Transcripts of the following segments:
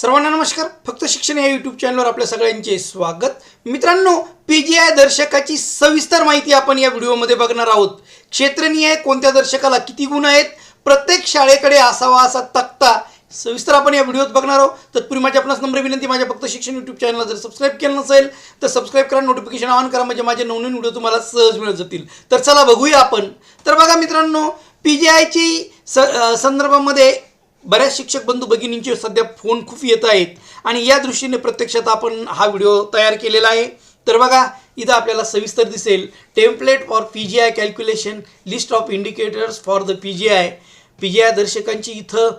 सर्वांना नमस्कार. फक्त शिक्षण या यूट्यूब चॅनलवर आपल्या सगळ्यांचे स्वागत. मित्रांनो पी जी आय दर्शकाची सविस्तर माहिती आपण या व्हिडिओमध्ये बघणार आहोत. क्षेत्रनिहाय कोणत्या दर्शकाला किती गुण आहेत? प्रत्येक शाळेकडे असावा असा तक्ता सविस्तर आपण या व्हिडिओत बघणार आहोत. तत्पूर्वी माझी आपणास नम्र विनंती माझ्या फक्त शिक्षण यूट्यूब चॅनलला जर सबस्क्राईब केलं नसेल तर सबस्क्राईब करा नोटिफिकेशन ऑन करा म्हणजे माझे नवनवीन व्हिडिओ तुम्हाला सहज मिळत जातील. तर चला बघूया आपण. तर बघा मित्रांनो पी जी आयची स संदर्भामध्ये बऱ्याच शिक्षक बंधू भगिनींचे सध्या फोन खूप येत आहेत आणि या दृष्टीने प्रत्यक्षात आपण हा व्हिडिओ तयार केलेला आहे. तर बघा इथं आपल्याला सविस्तर दिसेल. Template for P G I calculation list of indicators for the P G I P G I दर्शकांची इथं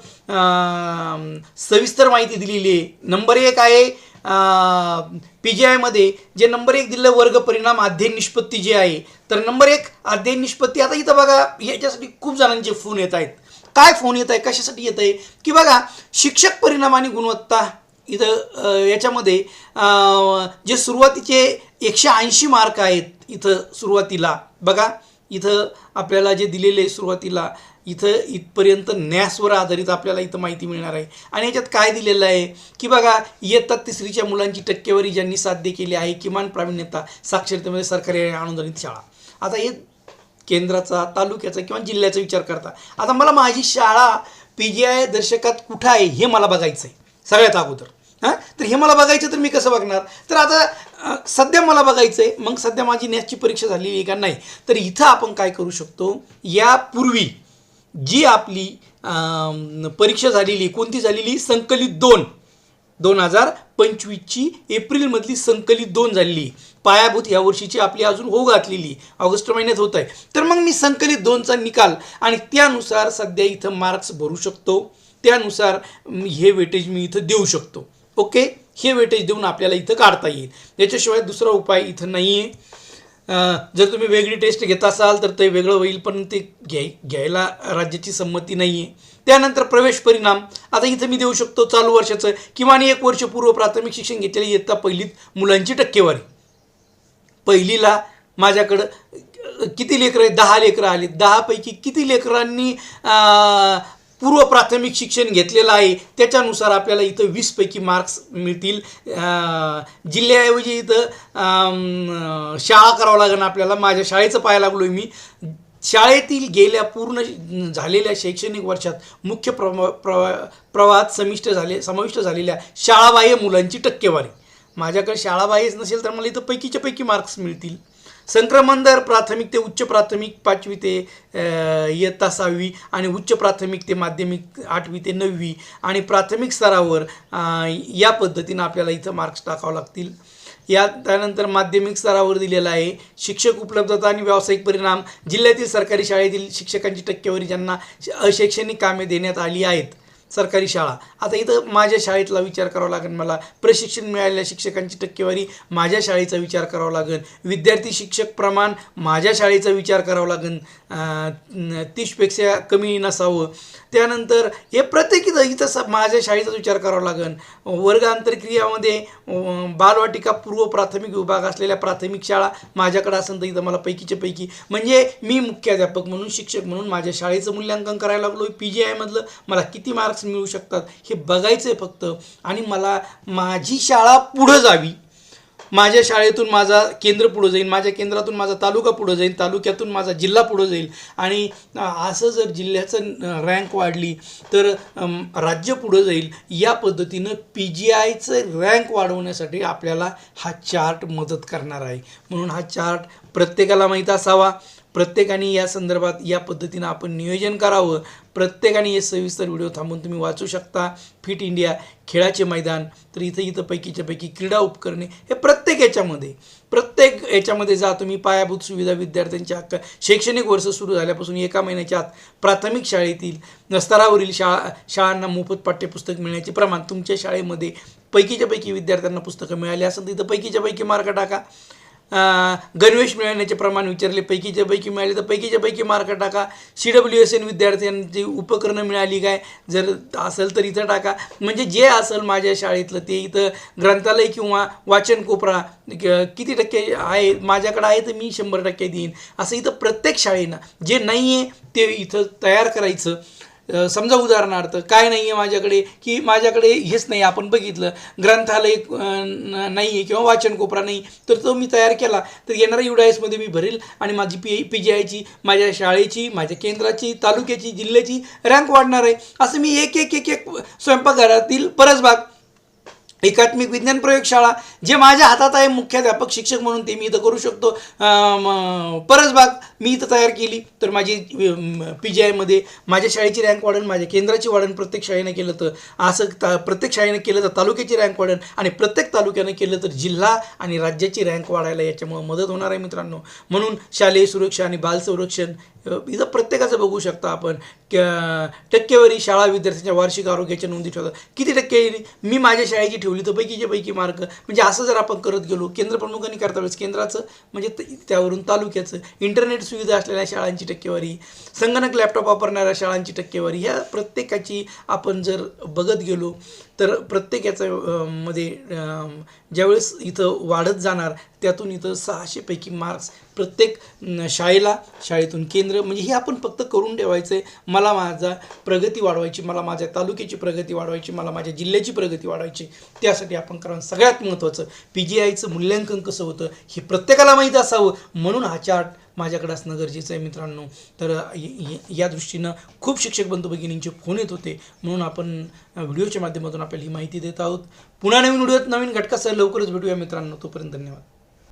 सविस्तर माहिती दिलेली आहे. नंबर एक आहे पी जी आयमध्ये जे नंबर एक दिलेलं वर्ग परिणाम अध्ययन निष्पत्ती जे आहे. तर नंबर एक अध्ययन निष्पत्ती आता इथं बघा याच्यासाठी खूप जणांचे फोन येत आहेत. काय फोन येत आहे कशासाठी येत आहे की बघा शिक्षक परिणाम आणि गुणवत्ता इथं याच्यामध्ये जे सुरुवातीचे एकशे ऐंशी मार्क आहेत इथं सुरुवातीला बघा इथं आपल्याला जे दिलेले आहे सुरुवातीला इथं इथपर्यंत न्यासवर आधारित आपल्याला इथं माहिती मिळणार आहे. आणि याच्यात काय दिलेलं आहे? की बघा इयत्ता तिसरीच्या मुलांची टक्केवारी ज्यांनी साध्य केली आहे किमान प्रावीण्यता साक्षरतेमध्ये सरकारी आणि अनुदानित शाळा. आता हे केंद्राचा तालुक्याचा किंवा जिल्ह्याचा विचार करता. आता मला माझी शाळा पी जी आय दर्शकात कुठं आहे हे मला बघायचं आहे सगळ्यात अगोदर. हां? तर हे मला बघायचं तर मी कसं बघणार? तर आता सध्या मला बघायचं आहे मग सध्या माझी नॅसची परीक्षा झालेली आहे का नाही? तर इथं आपण काय करू शकतो? यापूर्वी जी आपली परीक्षा झालेली कोणती झालेली? संकलित दोन. दोन हजार पंचवीसची एप्रिलमधली संकलित दोन झालेली. पायाभूत या वर्षीची आपली अजून हो घातलेली. ऑगस्ट महिन्यात होत आहे. तर मग मी संकलित दोनचा निकाल आणि त्यानुसार सध्या इथं मार्क्स भरू शकतो. त्यानुसार हे वेटेज मी इथं देऊ शकतो. ओके हे वेटेज देऊन आपल्याला इथं काढता येईल. याच्याशिवाय दुसरा उपाय इथं नाही आहे जर तुम्ही वेगळी टेस्ट घेत असाल तर ते वेगळं होईल पण ते घ्याय घ्यायला राज्याची संमती नाही आहे त्यानंतर प्रवेश परिणाम. आता इथं मी देऊ शकतो चालू वर्षाचं किमान एक वर्ष पूर्व प्राथमिक शिक्षण घेतलेली इयत्ता पहिलीत मुलांची टक्केवारी. पहिलीला माझ्याकडं किती लेकरं आहेत? दहा लेकरं आली दहापैकी किती लेकरांनी पूर्व प्राथमिक शिक्षण घेतलेलं आहे. त्याच्यानुसार आपल्याला इथं वीसपैकी मार्क्स मिळतील. जिल्ह्याऐवजी इथं शाळा करावं लागेल आपल्याला. माझ्या शाळेचं पाहायला लागलो मी. शाळेतील गेल्या पूर्ण झालेल्या शैक्षणिक वर्षात मुख्य प्रवा प्रवा प्रवाहात समिष्ट झाले समाविष्ट झालेल्या शाळाबाह्य मुलांची टक्केवारी. माझ्याकडे शाळाबाह्यच नसेल तर मला इथं पैकीच्या पैकी मार्क्स मिळतील. संक्रमण दर प्राथमिक ते उच्च प्राथमिक पाचवी ते इयत्ता सहावी आणि उच्च प्राथमिक ते माध्यमिक आठवी ते नववी आणि प्राथमिक स्तरावर या पद्धतीनं आपल्याला इथं मार्क्स टाकावं लागतील. या त्यानंतर माध्यमिक स्तरावर दिलेला आहे शिक्षक उपलब्धता आणि व्यावसायिक परिणाम. जिल्ह्यातील सरकारी शाळेतील शिक्षकांची टक्केवारी ज्यांना अशैक्षणिक कामे देण्यात आली आहेत सरकारी शाळा. आता इथं माझ्या शाळेतला विचार करावा लागेल मला. प्रशिक्षण मिळालेल्या शिक्षकांची टक्केवारी माझ्या शाळेचा विचार करावा लागेल. विद्यार्थी शिक्षक प्रमाण माझ्या शाळेचा विचार करावा लागेल. तीसपेक्षा कमी नसावं. त्यानंतर हे प्रत्येक इथं इथं स माझ्या शाळेचा विचार करावा लागेल. वर्ग आंतरक्रियामध्ये बालवाटिका पूर्व प्राथमिक विभाग असलेल्या प्राथमिक शाळा माझ्याकडे असेल तर इथं मला पैकीच्या पैकी म्हणजे मी मुख्याध्यापक म्हणून शिक्षक म्हणून माझ्या शाळेचं मूल्यांकन करायला लागलो पी जी आयमधलं मला किती मार्क्स मिळू शकतात. हे बघायचं आहे फक्त. आणि मला माझी शाळा पुढं जावी. माझ्या शाळेतून माझा केंद्र पुढं जाईल माझ्या केंद्रातून माझा तालुका पुढं जाईल तालुक्यातून माझा जिल्हा पुढं जाईल. आणि असं जर जिल्ह्याचं रँक वाढली तर राज्य पुढं जाईल. या पद्धतीनं पी जी आयचं रँक वाढवण्यासाठी आपल्याला हा चार्ट मदत करणार आहे. म्हणून हा चार्ट प्रत्येकाला माहीत असावा. प्रत्येकाने या संदर्भात या पद्धतीनं आपण नियोजन करावं. प्रत्येकाने हे सविस्तर व्हिडिओ थांबून तुम्ही वाचू शकता. फिट इंडिया खेळाचे मैदान तर इथं इथं पैकीच्या पैकी क्रीडा उपकरणे हे प्रत्येक याच्यामध्ये प्रत्येक याच्यामध्ये जा तुम्ही पायाभूत सुविधा विद्यार्थ्यांच्या हक्क शैक्षणिक वर्ष सुरू झाल्यापासून एका महिन्याच्या आत प्राथमिक शाळेतील स्तरावरील शाळा शाळांना मोफत पाठ्यपुस्तक मिळण्याचे प्रमाण तुमच्या शाळेमध्ये पैकीच्या पैकी विद्यार्थ्यांना पुस्तकं मिळाली असेल तर इथं पैकीच्या पैकी मार्क टाका. गणवेश मिळवण्याचे प्रमाण विचारले पैकीच्या पैकी मिळाले तर पैकीच्या पैकी मार्क टाका. सी डब्ल्यू एस एन विद्यार्थ्यांची उपकरणं मिळाली काय? जर असेल तर इथं टाका. म्हणजे जे असेल माझ्या शाळेतलं ते इथं ग्रंथालय किंवा वाचन कोपरा किती टक्के आहे? माझ्याकडे आहे तर मी शंभर टक्के देईन. असं इथं प्रत्येक शाळेनं जे नाही आहे ते इथं तयार करायचं. समजा उदाहरणार्थ काय नाही आहे माझ्याकडे की माझ्याकडे हेच नाही आपण बघितलं ग्रंथालय नाही आहे किंवा वाचन कोपरा नाही तर तो मी तयार केला तर येणाऱ्या युडायसमध्ये मी भरेल आणि माझी पी पी जी आयची माझ्या शाळेची माझ्या केंद्राची तालुक्याची जिल्ह्याची रँक वाढणार आहे. असं मी एक एक एक एक स्वयंपाकघरातील परसबाग एकात्मिक विज्ञान प्रयोगशाळा जे माझ्या हातात आहे मुख्याध्यापक शिक्षक म्हणून ते मी इथं करू शकतो. परसबाग मी इथं तयार केली तर माझी पी जी आयमध्ये माझ्या शाळेची रँक वाढण माझ्या केंद्राची वाढण प्रत्येक शाळेनं केलं तर असं ता प्रत्येक शाळेनं केलं तर तालुक्याची रँक वाढण आणि प्रत्येक तालुक्यानं केलं तर जिल्हा आणि राज्याची रँक वाढायला याच्यामुळं मदत होणार आहे मित्रांनो. म्हणून शालेय सुरक्षा आणि बाल संरक्षण इथं प्रत्येकाचं बघू शकता आपण. टक्केवारी शाळा विद्यार्थ्यांच्या वार्षिक आरोग्याच्या नोंदी ठेवतात. किती टक्के येईल? मी माझ्या शाळेची ठेवली तर पैकीच्या पैकी मार्क. म्हणजे असं जर आपण करत गेलो केंद्र प्रमुखांनी करता वेळेस केंद्राचं म्हणजे त्यावरून तालुक्याचं इंटरनेट सुविधा असलेल्या शाळांची टक्केवारी संगणक लॅपटॉप वापरणाऱ्या शाळांची टक्केवारी ह्या प्रत्येकाची आपण जर बघत गेलो तर प्रत्येक याचं मध्ये ज्यावेळेस इथं वाढत जाणार त्यातून इथं सहाशेपैकी मार्क्स प्रत्येक शाळेला शाळेतून केंद्र म्हणजे हे आपण फक्त करून ठेवायचं आहे मला माझा प्रगती वाढवायची मला माझ्या तालुक्याची प्रगती वाढवायची मला माझ्या जिल्ह्याची प्रगती वाढवायची. त्यासाठी आपण कारण सगळ्यात महत्त्वाचं पी जी आयचं मूल्यांकन कसं होतं हे प्रत्येकाला माहीत असावं. म्हणून हा चार्ट माझ्याकडे असणं गरजेचं आहे मित्रांनो. तर या दृष्टीनं खूप शिक्षक बंधू भगिनींचे फोन येत होते. म्हणून आपण व्हिडिओच्या माध्यमातून आपल्याला ही माहिती देत आहोत. पुन्हा नवीन व्हिडिओत नवीन घटकासह लवकरच भेटूया मित्रांनो. तोपर्यंत धन्यवाद.